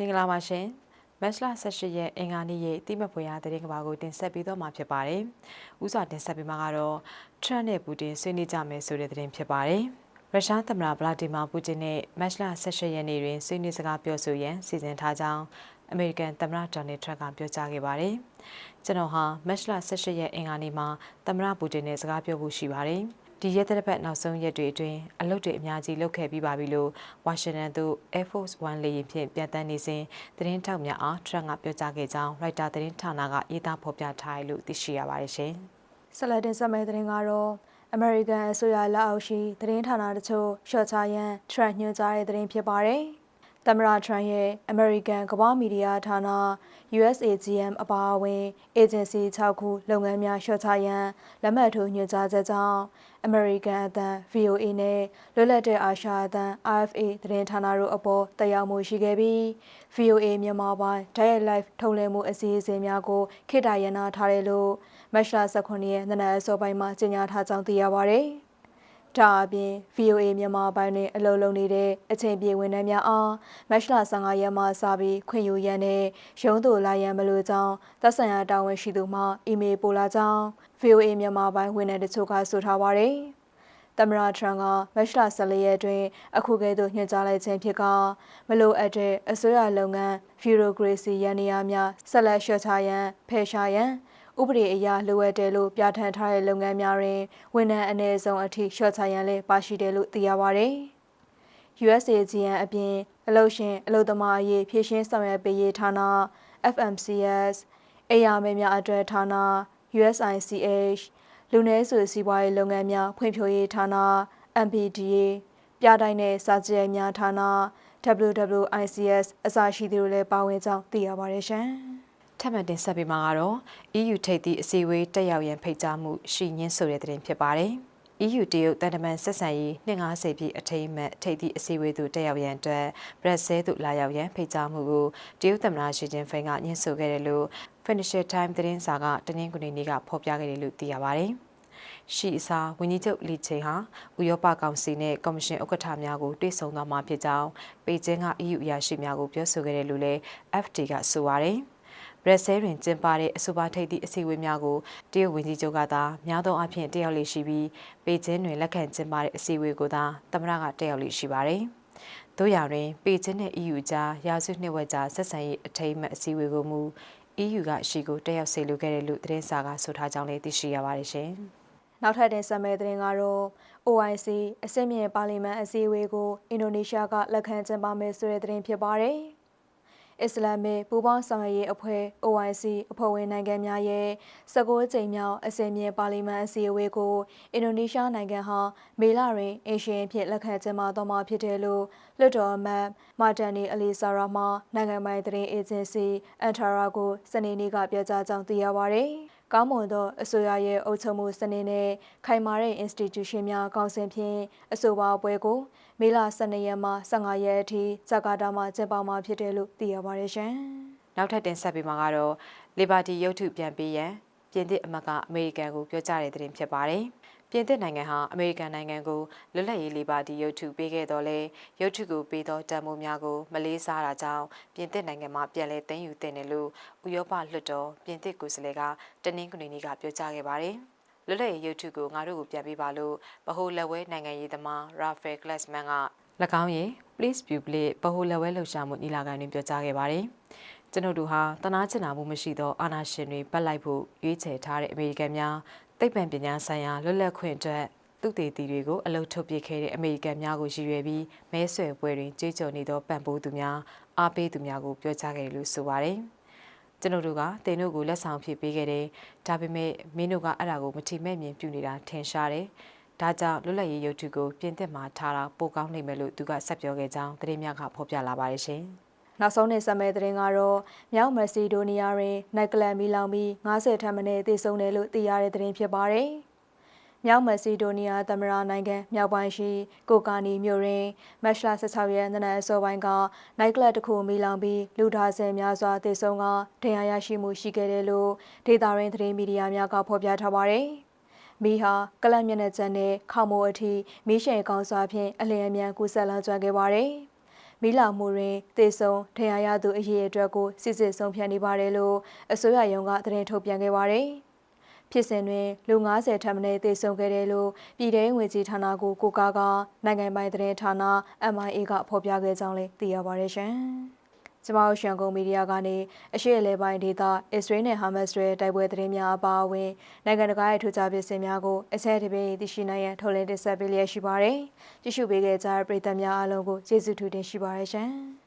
မင်္ဂလာပါရှင်မတ်လ18ရက်အင်္ဂါနေ့ရဲ့တိမဖွေရသတင်းကဘာကိုတင်ဆက်ပေးတော့မှာဖြစ်ပါတယ်။ဥစွာတင်ဆက်ပေးမှာကတော့ထရန့်နဲ့ပူတင်ဆွေးနွေးကြမယ်ဆိုတဲ့သတင်းဖြစ်ပါတယ်။ရုရှားသမ္မတဗလာဒီမာပူတင်နဲ့မတ်လ18ရက်နေ့တွင်ဆွေးနွေးစကားပြောဆိုရန်စီစဉ်ထားကြောင်းအမေရိကန်သမ္မတဒေါ်နယ်ထရန့်ကပြောကြားခဲ့ပါတယ်။ကျွန်တော်ဟာမတ်လ18ရက်အင်္ဂါနေ့မှာသမ္မတပူတင်နဲ့စကားပြောဖို့ရှိပါတယ်။ ဒီရက်သက်ပတ်နောက်ဆုံးရက်တွေအတွင်းအလုပ်တွေအများကြီးလုပ်ခဲ့ပြီးပါပြီလို့ဝါရှင်တန်သို့ Air Force One လေယာဉ်ဖြင့်ပြန်တန်းနေစဉ်သတင်းထောက်များအားထရန့်ကပြောကြားခဲ့ကြောင်းရိုက်တာသတင်းဌာနကရေးသားဖော်ပြထားတယ်လို့သိရှိရပါတယ်ရှင်။ဆက်လက်တင်ဆက်မယ့်သတင်းကတော့အမေရိကန်အစိုးရလက်အောက်ရှိသတင်းဌာနတချို့ရှော့ချရန်ထရန့်ညွှန်ကြားတဲ့သတင်းဖြစ်ပါတယ်။ သမ္မတထရန့်ရဲ့ American ကမ္ဘာမီဒီယာဌာန USAGM အပါအဝင် agency 6ခုလုပ်ငန်းများရှော့ချရန်လက်မှတ်ထိုးညွှန်ကြားချက်ကြောင့် American အသံ VOA နဲ့လွတ်လပ်တဲ့အာရှအသံ RFA သတင်းဌာနတို့အပေါ်တက်ရောက်မှုရှိခဲ့ပြီး VOA မြန်မာပိုင်း Dial Live ထုတ်လွှင့်မှုအစီအစဉ်များကိုခေတ္တရန်နာထားတယ်လို့မတ်လ18ရက်နေ့နနက်အစောပိုင်းမှာကြေညာထားကြောင်းသိရပါဗျ။ ဒါအပြင် VOA မြန်မာပိုင်းတွင်အလုပ်လုပ်နေတဲ့အချိန်ပြေဝန်ထမ်းများအားမတ်လ15ရက်မှစပြီးခွင့်ယူရန်နဲ့ရုံးသို့လာရန်မလိုကြောင်းသက်ဆိုင်ရာတာဝန်ရှိသူမှအီးမေးလ်ပို့လာကြောင်း VOA မြန်မာပိုင်းဝန်ထမ်းတချို့ကဆိုထားပါသည်သမ္မတထရန့်ကမတ်လ14ရက်တွင် အခုကဲ့သို့ညွှန်ကြားလိုက်ခြင်းဖြစ်ကမလိုအပ်တဲ့အစိုးရလုပ်ငန်း bureaucracy ရန်နေရာများဆက်လက်ရှော့ချရန်ဖယ်ရှားရန် ဥပဒေအရလိုအပ်တယ်လို့ပြဋ္ဌာန်းထားတဲ့လုပ်ငန်းများတွင်ဝန်ထမ်းအနည်းဆုံးအထိရှော့ချရန်လည်းပါရှိတယ်လို့သိရပါဗျ။ USAGN အပြင်အလုပ်ရှင်အလုပ်သမားအရေးဖြည့်ရှင်းဆောင်ရွက်ပေးရေးဌာန FMCS အေယာမဲများအတွက်ဌာန USICH လူနည်းစုစီးပွားရေးလုပ်ငန်းများဖွံ့ဖြိုးရေးဌာန MPDA ပြတိုင်းနဲ့စာကြည့်ရိုက်များဌာန WWICS အစရှိသူတွေလည်းပါဝင်ကြောင်းသိရပါတယ်ရှင်။ ထပ်မံတင်ဆက်ပေးမှာကတော့ EU ထိပ်သီးအစည်းအဝေးတက်ရောက်ရန်ဖိတ်ကြားမှုရှိညင်းဆိုတဲ့သတင်းဖြစ်ပါတယ်။ EU တရုတ်တန်တမန်ဆက်ဆံရေး250ပြည့်အထိမ်းအမှတ်ထိပ်သီးအစည်းအဝေးသို့တက်ရောက်ရန်အတွက်ဘရက်ဆဲသို့လာရောက်ရန်ဖိတ်ကြားမှုကိုတရုတ်သမ္မတရှီကျင်းဖိန်ကညှင်းဆိုခဲ့တယ်လို့ Financial Times သတင်းစာကတနင်္ဂနွေနေ့ကဖော်ပြခဲ့တယ်လို့သိရပါတယ်။ရှိအစားဝန်ကြီးချုပ်လီချင်းဟာဥရောပကောင်စီနဲ့ကော်မရှင်ဥက္ကဋ္ဌများကိုတွေ့ဆုံသွားမှာဖြစ်ကြောင်းပေကျင်းက EU အရာရှိများကိုပြောဆိုခဲ့တယ်လို့လည်း FT ကဆိုပါတယ်။ ဘရက်ဆဲတွင်ကျင်းပတဲ့အဆိုပါထိပ်သည့်အစည်းအဝေးများကိုတရုတ်ဝန်ကြီးချုပ်ကသာများသောအားဖြင့်တက်ရောက်လေရှိပြီးပေကျင်းတွင်လက်ခံကျင်းပတဲ့အစည်းအဝေးကိုသာသမ္မတကတက်ရောက်လေရှိပါတယ်။တို့ရာတွင်ပေကျင်းနဲ့ EU ကြားရာစုနှစ်ဝက်ကြာဆက်ဆံရေးအထိမ်းအမှတ်အစည်းအဝေးကိုမူ EU ကရှိကိုတက်ရောက်စေလိုခဲ့တယ်လို့သတင်းစာကဆိုထားကြောင်းလည်းသိရှိရပါတယ်ရှင်။နောက်ထပ်တင်ဆက်မယ့်သတင်းကတော့ OIC အစင်းမြင့်ပါလီမန်အစည်းအဝေးကိုအင်ဒိုနီးရှားကလက်ခံကျင်းပမယ်ဆိုတဲ့သတင်းဖြစ်ပါတယ်။ အစ္စလာမစ်ပူးပေါင်းဆောင်ရွက်ရေးအဖွဲ့ OIC အဖွဲ့ဝင်နိုင်ငံများရဲ့19ကြိမ်မြောက်အစည်းအမြင့်ပါလီမန်အစည်းအဝေးကိုအင်ဒိုနီးရှားနိုင်ငံဟာမေလတွင်အရှင်ဖြစ်လက်ခံကျင်းပတော့မှာဖြစ်တယ်လို့လွှတ်တော်အမတ်မာတန်နီအလီဆာရာမှနိုင်ငံပိုင်သတင်းအေဂျင်စီအန်ထာရာကိုစနေနေ့ကပြောကြားကြောင်းသိရပါဗျ။ ကောင်းမွန်သောအစိုးရရဲ့အုပ်ချုပ်မှုစနစ်နဲ့ခိုင်မာတဲ့ institution များကောင်းစဉ်ဖြင့်အဆိုပါပွဲကိုမေလ12ရက်မှ15ရက်အထိဂျကာတာမှာကျင်းပမှာဖြစ်တယ်လို့သိရပါတယ်ရှင်။နောက်ထပ်တင်ဆက်ပေးမှာကတော့ Liberty ရုပ်ထုပြန်ပေးရန်ပြင်သစ်အမတ်ကအမေရိကန်ကိုပြောကြားတဲ့သတင်းဖြစ်ပါတယ်။ ပြင်သစ်နိုင်ငံဟာအမေရိကန်နိုင်ငံကိုလွတ်လပ်ရေးလေးပါတီရုပ်ထုပေးခဲ့တော်လဲရုပ်ထုကိုပေးသောတန်ဖိုးများကိုမလေးစားတာကြောင့်ပြင်သစ်နိုင်ငံမှာပြန်လည်သိမ်းယူတင်တယ်လို့ဥရောပလွှတ်တော်ပြင်သစ်ကိုယ်စားလှယ်ကတနင်္ဂနွေနေ့ကပြောကြားခဲ့ပါတယ်။လွတ်လပ်ရေးရုပ်ထုကိုငါတို့ကိုပြန်ပေးပါလို့ဗဟိုလက်ဝဲနိုင်ငံရေးသမားရာဖယ်ကလတ်မန်က၎င်းရဲ့ Please Public ဗဟိုလက်ဝဲလှုပ်ရှားမှုညီလာခံတွင်ပြောကြားခဲ့ပါတယ်။ကျွန်ုပ်တို့ဟာတနာကျင်နာမှုမရှိသောအာဏာရှင်တွေပတ်လိုက်ဖို့ရွေးချယ်ထားတဲ့အမေရိကန်များ သိပ္ပံပညာဆိုင်ရာလွတ်လပ်ခွင့်အတွက်သူတေသီတွေကိုအလုထုတ်ပစ်ခဲ့တဲ့အမေရိကန်များကိုရည်ရွယ်ပြီးမဲဆွယ်ပွဲတွင်ကြေးကြော်နေသောပံ့ပိုးသူများအားပေးသူများကိုပြောကြားခဲ့တယ်လို့ဆိုပါတယ်။ကျွန်တော်တို့ကတင်တို့ကိုလက်ဆောင်ဖြစ်ပေးခဲ့တယ်။ဒါပေမဲ့မင်းတို့ကအဲ့ဒါကိုမထီမဲ့မြင်ပြုနေတာထင်ရှားတယ်။ဒါကြောင့်လွတ်လပ်ရေးရုပ်ထုကိုပြင်သစ်မှာထားတာပိုကောင်းနိုင်မယ်လို့သူကဆက်ပြောခဲ့ကြောင်းသတင်းများကဖော်ပြလာပါတယ်ရှင်။ နောက်ဆုံးနေဆက်မဲ့သတင်းကတော့မြောက်မက်ဆီဒိုနီးယားတွင်နိုင်ကလန်မီလောင်ပြီး90ထပ်မံနဲ့တည်ဆုံတယ်လို့သိရတဲ့သတင်းဖြစ်ပါတယ်။မြောက်မက်ဆီဒိုနီးယားသမ္မတနိုင်ငံမြောက်ပိုင်းရှိကိုကာနီမြို့တွင်မတ်လ16ရက်နေ့နက်အစောပိုင်းကနိုင်ကလပ်တစ်ခုမီလောင်ပြီးလူထားဆင်များစွာတည်ဆုံကဒဏ်ရာရရှိမှုရှိခဲ့တယ်လို့ဒေတာရင်းသတင်းမီဒီယာများကဖော်ပြထားပါတယ်။မီဟာကလပ်မျက်နှာကျန်နဲ့ခေါမိုးအထိမီးရှိန်ကောင်းစွာဖြင့်အလျင်အမြန်ကူးဆက်လာကြခဲ့ပါတယ်။ မီးလောင်မှုတွင်တေဆုံးထင်ရရသူအရေးအတွက်ကိုစစ်စစ်ဆုံးဖြတ်နေပါတယ်လို့အစိုးရရုံးကသတင်းထုတ်ပြန်ခဲ့ပါတယ်။ဖြစ်စဉ်တွင်လူ90ထပ်မံတေဆုံးခဲ့တယ်လို့ပြည်ထောင်ဝင်ကြီးဌာနကိုကိုကားကနိုင်ငံပိုင်သတင်းဌာန MIA ကဖော်ပြခဲ့ကြောင်းလည်းသိရပါတယ်ရှင်။ ကျမတို့ရှန်ကုန်မီဒီယာကနေအရှိအလဲပိုင်းဒေသအစ္စရေးနဲ့ဟာမတ်စ်ရဲ့တိုက်ပွဲသတင်းများအပါအဝင်နိုင်ငံတကာရဲ့ထူးခြားပစ္စည်းများကိုအဆက်တပြည့်သိရှိနိုင်ရန်ထုတ်လင်းတင်ဆက်ပေးလျက်ရှိပါတယ်။ကြည့်ရှုပေးခဲ့ကြတဲ့ပရိသတ်များအားလုံးကိုကျေးဇူးထူးတင်ရှိပါတယ်ရှင်။